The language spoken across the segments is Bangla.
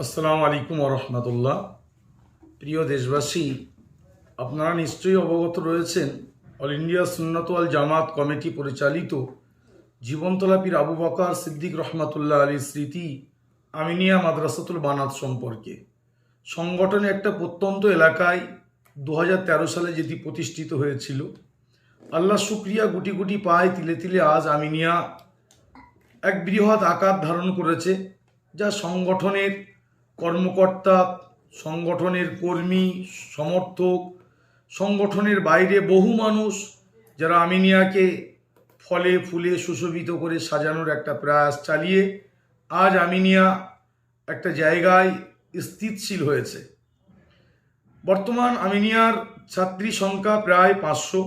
আসসালামু আলাইকুম রহমতুল্লাহ। প্রিয় দেশবাসী, আপনারা নিশ্চয়ই অবগত রয়েছেন, অল ইন্ডিয়া সুন্নত আল জামাত কমিটি পরিচালিত জীবনতলাপির আবু বকার সিদ্দিক রহমাতুল্লাহ আলীর স্মৃতি আমিনিয়া মাদ্রাসাতুল বানাত সম্পর্কে। সংগঠনে একটা প্রত্যন্ত এলাকায় দু হাজার তেরো সালে যেটি প্রতিষ্ঠিত হয়েছিল, আল্লাহ শুক্রিয়া গুটি গুটি পায় তিলে তিলে আজ আমিনিয়া এক বৃহৎ আকার ধারণ করেছে, যা সংগঠনের কর্মকর্তা, সংগঠনের কর্মী, সমর্থক, সংগঠনের বাইরে বহু মানুষ যারা আমিনিয়াকে ফলে, ফুলে সুশোভিত করে সাজানোর একটা প্রয়াস চালিয়ে আজ আমিনিয়া একটা জায়গায় স্থিতশীল হয়েছে। বর্তমান আমিনিয়ার ছাত্রী সংখ্যা প্রায় পাঁচশো।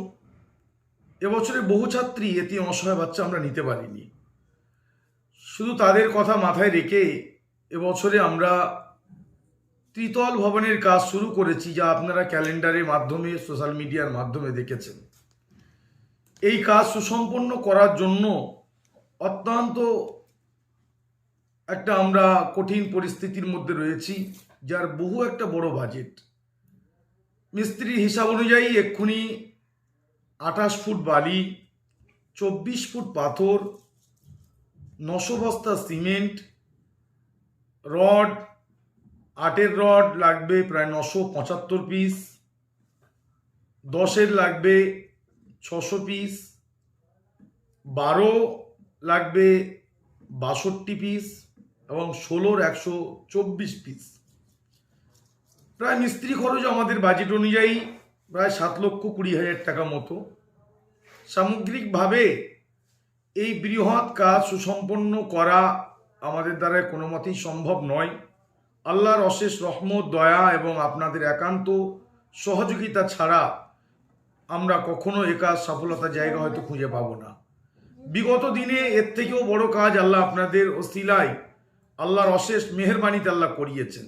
এবছরে বহু ছাত্রী, এতে অসহায় বাচ্চা আমরা নিতে পারিনি। শুধু তাদের কথা মাথায় রেখে এবছরে আমরা ত্রিতল ভবনের কাজ শুরু করেছি যা আপনারা ক্যালেন্ডারের মাধ্যমে, সোশ্যাল মিডিয়ার মাধ্যমে দেখেছেন। এই কাজ সুসম্পন্ন করার জন্য অত্যন্ত একটা আমরা কঠিন পরিস্থিতির মধ্যে রয়েছি, যার বহু একটা বড় বাজেট। মিস্ত্রির হিসাব অনুযায়ী এক্ষুনি আঠাশ ফুট বালি, চব্বিশ ফুট পাথর, নশো বস্তা সিমেন্ট, রড আটের রড লাগবে প্রায় নশো পঁচাত্তর পিস দশের লাগবে ছশো পিস বারো লাগবে বাষট্টি পিস এবং ষোলোর একশো চব্বিশ পিস প্রায় মিস্ত্রি খরচ আমাদের বাজেট অনুযায়ী প্রায় সাত লক্ষ কুড়ি হাজার টাকা মতো। সামগ্রিকভাবে এই বৃহৎ কাজ সুসম্পন্ন করা আমাদের দ্বারা কোনো মতেই সম্ভব নয়। আল্লাহর অশেষ রহমত, দয়া এবং আপনাদের একান্ত সহযোগিতা ছাড়া আমরা কখনো এ কাজ সফলতার জায়গা হয়তো খুঁজে পাবো না। বিগত দিনে এর থেকেও বড় কাজ আল্লাহ আপনাদের ওসিলায় আল্লাহর অশেষ মেহরবানিতে আল্লাহ করিয়েছেন।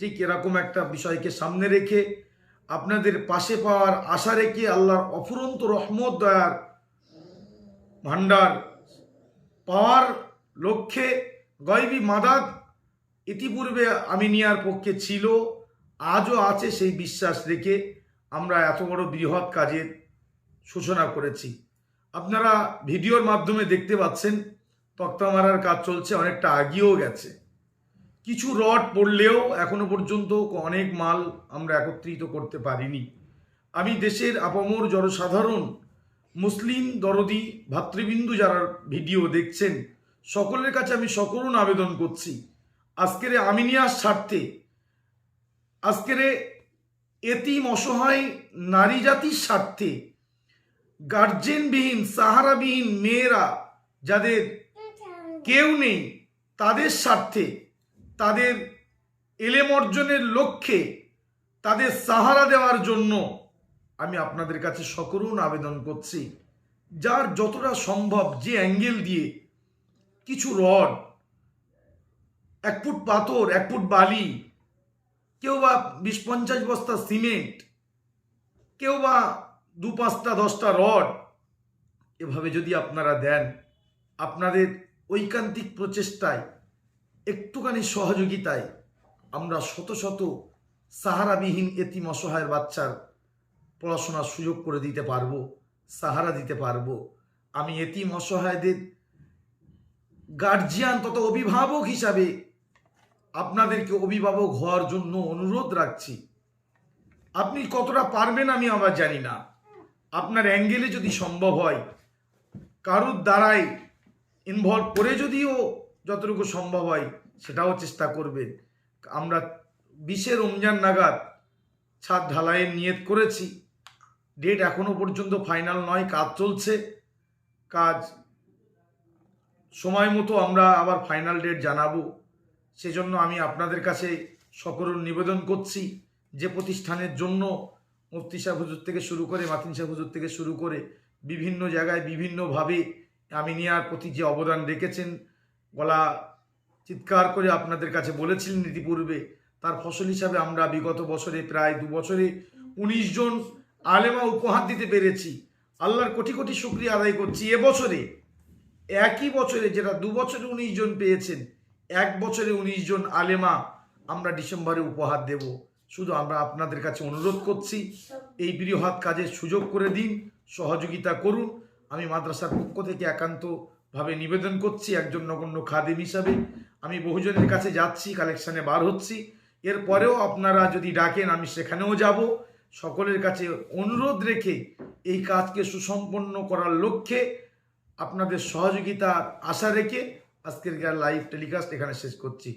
ঠিক এরকম একটা বিষয়কে সামনে রেখে আপনাদের পাশে পাওয়ার আশা রেখে আল্লাহর অফুরন্ত রহমত, দয়ার ভান্ডার পাওয়ার লক্ষ্যে গয়বি মাদাদ ইতিপূর্বে আমিনিয়ার পক্ষে ছিল, আজও আছে সেই বিশ্বাস রেখে আমরা এত বড় বৃহৎ কাজের সূচনা করেছি। আপনারা ভিডিওর মাধ্যমে দেখতে পাচ্ছেন তক্তা মারার কাজ চলছে অনেকটা আগিয়েও গেছে। কিছু রড পড়লেও এখনও পর্যন্ত অনেক মাল আমরা একত্রিত করতে পারিনি। আমি দেশের আপামর জনসাধারণ, মুসলিম দরদি, ভাতৃবিন্দু যারা ভিডিও দেখছেন, সকলের কাছে আমি সকরুণ আবেদন করছি আজকের আমিনিয়ার স্বার্থে, আজকের এতিম অসহায় নারী জাতির স্বার্থে গার্জেনবিহীন সাহারাবিহীন মেয়েরা যাদের কেউ নেই, তাদের স্বার্থে, তাদের এলেম অর্জনের লক্ষ্যে, তাদের সাহারা দেওয়ার জন্য আমি আপনাদের কাছে সকরুণ আবেদন করছি। যার যতটা সম্ভব যে অ্যাঙ্গেল দিয়ে কিছু রড এক ফুট পাথর, এক ফুট বালি, কেউ বা বিশ পঞ্চাশ বস্তা সিমেন্ট, কেউ বা দু পাঁচটা, দশটা রড, এভাবে যদি আপনারা দেন, আপনাদের ঐকান্তিক প্রচেষ্টায়, একটুখানি সহযোগিতায় আমরা শত শত সাহারাবিহীন এতিম অসহায়ের বাচ্চার পড়াশোনার সুযোগ করে দিতে পারব, সাহারা দিতে পারব। আমি এতিম অসহায়দের গার্জিয়ান তথা অভিভাবক হিসাবে আপনাদেরকে অভিভাবক হওয়ার জন্য অনুরোধ রাখছি। আপনি কতটা পারবেন আমি আবার জানি না। আপনার অ্যাঙ্গেলে যদি সম্ভব হয়, কারুর দ্বারাই ইনভলভ করে যদিও যতটুকু সম্ভব হয়, সেটাও চেষ্টা করবেন। আমরা বিশে রমজান নাগাদ ছাদ ঢালাইয়ের নিয়ত করেছি। ডেট এখনও পর্যন্ত ফাইনাল নয়, কাজ চলছে। কাজ সময় মতো আমরা আবার ফাইনাল ডেট জানাব। সেজন্য আমি আপনাদের কাছে সকরুণ নিবেদন করছি যে প্রতিষ্ঠানের জন্য মুফতি সাহেব হুজুর থেকে শুরু করে মাতিন সাহেব হুজুর থেকে শুরু করে বিভিন্ন জায়গায় বিভিন্নভাবে আমিনিয়ার প্রতি যে অবদান রেখেছেন, গলা চিৎকার করে আপনাদের কাছে বলেছিলেন ইতিপূর্বে, তার ফসল হিসাবে আমরা বিগত বছরে প্রায় দু বছরে উনিশ জন আলেমা উপহার দিতে পেরেছি। আল্লাহর কোটি কোটি শুক্রিয়া আদায় করছি। এবছরে একই বছরে যেটা দু বছরে উনিশ জন পেয়েছেন এক বছরে উনিশ জন আলেমা আমরা ডিসেম্বরে উপহার দেব। শুধু আমরা আপনাদের কাছে অনুরোধ করছি, এই বৃহৎ কাজের সুযোগ করে দিন, সহযোগিতা করুন। আমি মাদ্রাসার পক্ষ থেকে একান্তভাবে নিবেদন করছি একজন নগণ্য খাদেম হিসাবে। আমি বহুজনের কাছে যাচ্ছি, কালেকশানে বার হচ্ছি। এরপরেও আপনারা যদি ডাকেন, আমি সেখানেও যাব। সকলের কাছে অনুরোধ রেখে এই কাজকে সুসম্পন্ন করার লক্ষ্যে আপনাদের সহযোগিতার আশা রেখে আজকের লাইভ টেলিকাস্ট এখানে শেষ করছি।